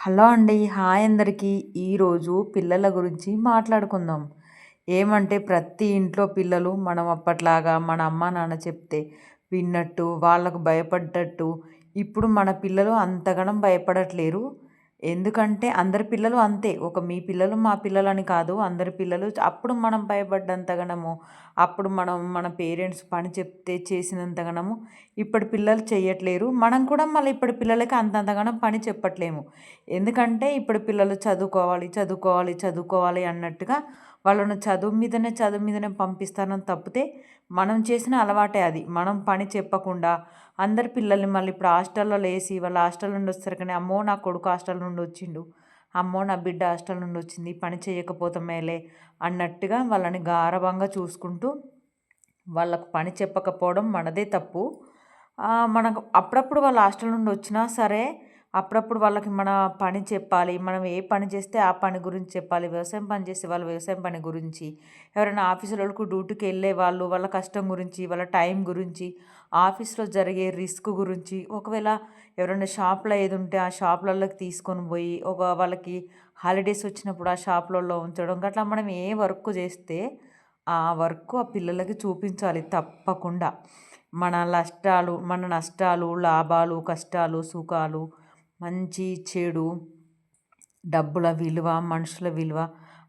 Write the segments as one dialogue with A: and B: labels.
A: Hello అండి hi అందరికీ. ఈరోజు పిల్లల గురించి మాట్లాడుకుందాం. ఏమంటే ప్రతి ఇంట్లో పిల్లలు మనం అప్పట్లాగా మన అమ్మ నాన్న చెప్తే విన్నట్టు వాళ్ళకు భయపడ్డట్టు ఇప్పుడు మన పిల్లలు అంతగనం భయపడట్లేరు. ఎందుకంటే అందరి పిల్లలు అంతే. ఒక మీ పిల్లలు మా పిల్లలని కాదు. అందరి పిల్లలు అప్పుడు మనం భయపడ్డంతగనము. అప్పుడు మనం మన పేరెంట్స్ పని చెప్తే చేసినంతగనము. ఇప్పటి పిల్లలు చేయట్లేరు మనం కూడా మళ్ళీ ఇప్పటి పిల్లలకి అంతంతగనం పని చెప్పట్లేము. ఎందుకంటే ఇప్పుడు పిల్లలు చదువుకోవాలి చదువుకోవాలి చదువుకోవాలి అన్నట్టుగా వాళ్ళను చదువు మీదనే చదువు మీదనే పంపిస్తానని తప్పితే మనం చేసిన అలవాటే అది. మనం పని చెప్పకుండా అందరి పిల్లల్ని మళ్ళీ ఇప్పుడు హాస్టల్లో వేసి వాళ్ళ హాస్టల్ నుండి వస్తారు కానీ అమ్మో నా కొడుకు హాస్టల్ నుండి వచ్చిండు అమ్మో నా బిడ్డ హాస్టల్ నుండి వచ్చింది పని చేయకపోతే మేలే అన్నట్టుగా వాళ్ళని గారభంగా చూసుకుంటూ వాళ్ళకు పని చెప్పకపోవడం మనదే తప్పు. మనకు అప్పుడప్పుడు వాళ్ళ హాస్టల్ నుండి వచ్చినా సరే అప్పుడప్పుడు వాళ్ళకి మన పని చెప్పాలి. మనం ఏ పని చేస్తే ఆ పని గురించి చెప్పాలి. వ్యవసాయం పని చేసే వాళ్ళు వ్యవసాయం పని గురించి. ఎవరైనా ఆఫీసులకు డ్యూటీకి వెళ్ళే వాళ్ళు వాళ్ళ కష్టం గురించి వాళ్ళ టైం గురించి ఆఫీస్లో జరిగే రిస్క్ గురించి ఒకవేళ ఎవరైనా షాప్లో ఏది ఉంటే ఆ షాప్లలోకి తీసుకొని పోయి ఒక వాళ్ళకి హాలిడేస్ వచ్చినప్పుడు ఆ షాప్లలో ఉంచడం అట్లా మనం ఏ వర్క్ చేస్తే ఆ వర్క్ ఆ పిల్లలకి చూపించాలి తప్పకుండా. మన నష్టాలు మన నష్టాలు లాభాలు కష్టాలు సుఖాలు మంచి చెడు డబ్బుల విలువ మనుషుల విలువ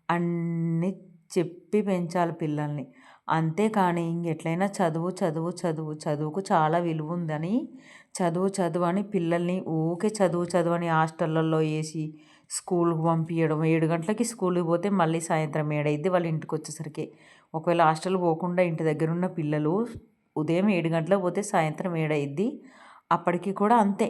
A: అన్నీ చెప్పి పెంచాలి పిల్లల్ని. అంతేకాని ఇంకెట్లయినా చదువు చదువు చదువు చదువుకు చాలా విలువ ఉందని చదువు చదువు అని పిల్లల్ని ఊకే చదువు చదువు అని హాస్టళ్ళల్లో వేసి స్కూల్కి పంపించడం ఏడు గంటలకి స్కూల్కి పోతే మళ్ళీ సాయంత్రం ఏడైద్ది వాళ్ళ ఇంటికి వచ్చేసరికి ఒకవేళ హాస్టల్ పోకుండా ఇంటి దగ్గర ఉన్న పిల్లలు ఉదయం ఏడు గంటలకు పోతే సాయంత్రం ఏడైద్ది. అప్పటికి కూడా అంతే.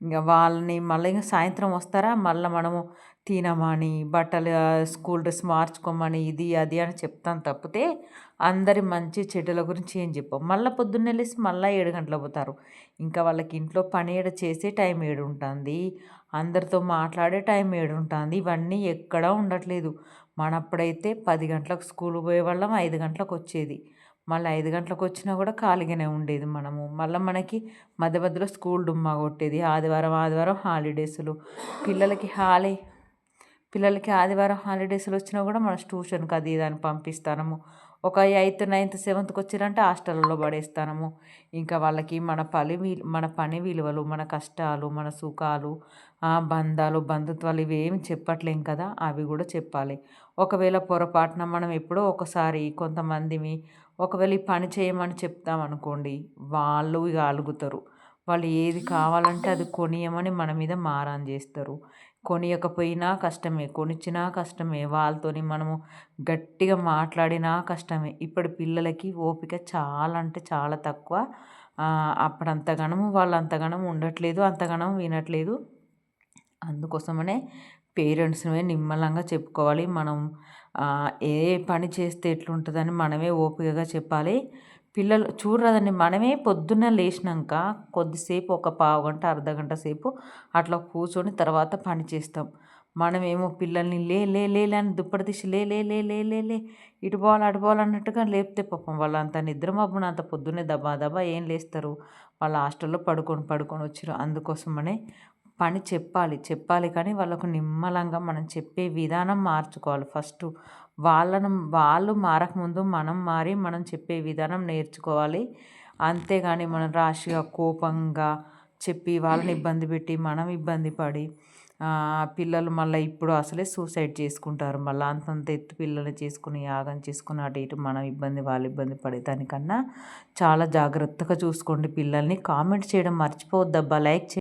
A: ఇంకా వాళ్ళని మళ్ళీ ఇంకా సాయంత్రం వస్తారా? మళ్ళీ మనము తినమని బట్టలు స్కూల్ డ్రెస్ మార్చుకోమని ఇది అది అని చెప్తాను తప్పితే అందరి మంచి చెడుల గురించి ఏం చెప్పాం. మళ్ళీ పొద్దున్నే లేసి మళ్ళీ ఏడు గంటలకు పోతారు. ఇంకా వాళ్ళకి ఇంట్లో పని ఏడ చేసే టైం ఏడు ఉంటుంది. అందరితో మాట్లాడే టైం ఏడు ఉంటుంది. ఇవన్నీ ఎక్కడా ఉండట్లేదు. మనప్పుడైతే పది గంటలకు స్కూల్ పోయేవాళ్ళం ఐదు గంటలకు వచ్చేది. మళ్ళీ ఐదు గంటలకు వచ్చినా కూడా ఖాళీగానే ఉండేది మనము. మళ్ళీ మనకి మధ్య మధ్యలో స్కూల్ డుమ్మా కొట్టేది. ఆదివారం ఆదివారం హాలిడేస్లు. పిల్లలకి హాలీ పిల్లలకి ఆదివారం హాలిడేస్లు వచ్చినా కూడా మన ట్యూషన్కి అది ఇది అని పంపిస్తాము ఒక ఎయిత్ నైన్త్ సెవెంత్కి వచ్చిరంటే హాస్టల్లో పడేస్తాము ఇంకా వాళ్ళకి మన పని మన పని విలువలు మన కష్టాలు మన సుఖాలు బంధాలు బంధుత్వాలు ఇవేమి చెప్పట్లేం కదా అవి కూడా చెప్పాలి. ఒకవేళ పొరపాటున మనం ఎప్పుడో ఒకసారి కొంతమందిని ఒకవేళ ఈ పని చేయమని చెప్తామనుకోండి వాళ్ళు ఇక అలుగుతారు. వాళ్ళు ఏది కావాలంటే అది కొనియమని మన మీద మారాన్ చేస్తారు. కొనియకపోయినా కష్టమే కొనిచ్చినా కష్టమే వాళ్ళతోని మనము గట్టిగా మాట్లాడినా కష్టమే. ఇప్పటి పిల్లలకి ఓపిక చాలా అంటే చాలా తక్కువ. అప్పుడు అంతగానము వాళ్ళు అంతగనం ఉండట్లేదు అంతగానం వినట్లేదు. అందుకోసమనే పేరెంట్స్ని నిమ్మలంగా చెప్పుకోవాలి. మనం ఏ పని చేస్తే ఎట్లుంటుందని మనమే ఓపికగా చెప్పాలి. పిల్లలు చూడరాదండి మనమే పొద్దున్న లేచినాక కొద్దిసేపు ఒక పావు గంట అర్ధ గంట సేపు అట్లా కూర్చొని తర్వాత పని చేస్తాం. మనమేమో పిల్లల్ని లే లే లే అని దుప్పటి తీసి లే లే లే లే లే లే ఇటు పోవాలి అటు పోవాలి అన్నట్టుగా లేపితే పాపం వాళ్ళు అంత నిద్ర మబ్బున అంత పొద్దున్నే దబా దబా ఏం లేస్తారు. వాళ్ళ హాస్టల్లో పడుకొని పడుకొని వచ్చారు అందుకోసమనే పని చెప్పాలి. చెప్పాలి కానీ వాళ్ళకు నిమ్మలంగా మనం చెప్పే విధానం మార్చుకోవాలి. ఫస్ట్ వాళ్ళను వాళ్ళు మారకముందు మనం మారి మనం చెప్పే విధానం నేర్చుకోవాలి. అంతేగాని మనం రాశిగా కోపంగా చెప్పి వాళ్ళని ఇబ్బంది పెట్టి మనం ఇబ్బంది పడి పిల్లలు మళ్ళీ ఇప్పుడు అసలే సూసైడ్ చేసుకుంటారు. మళ్ళీ అంతంత ఎత్తు పిల్లల్ని చేసుకుని యాగం చేసుకుని అటు ఇటు మనం ఇబ్బంది వాళ్ళు ఇబ్బంది పడే దానికన్నా చాలా జాగ్రత్తగా చూసుకోండి పిల్లల్ని. కామెంట్ చేయడం మర్చిపోవద్దబ్బా లైక్ చే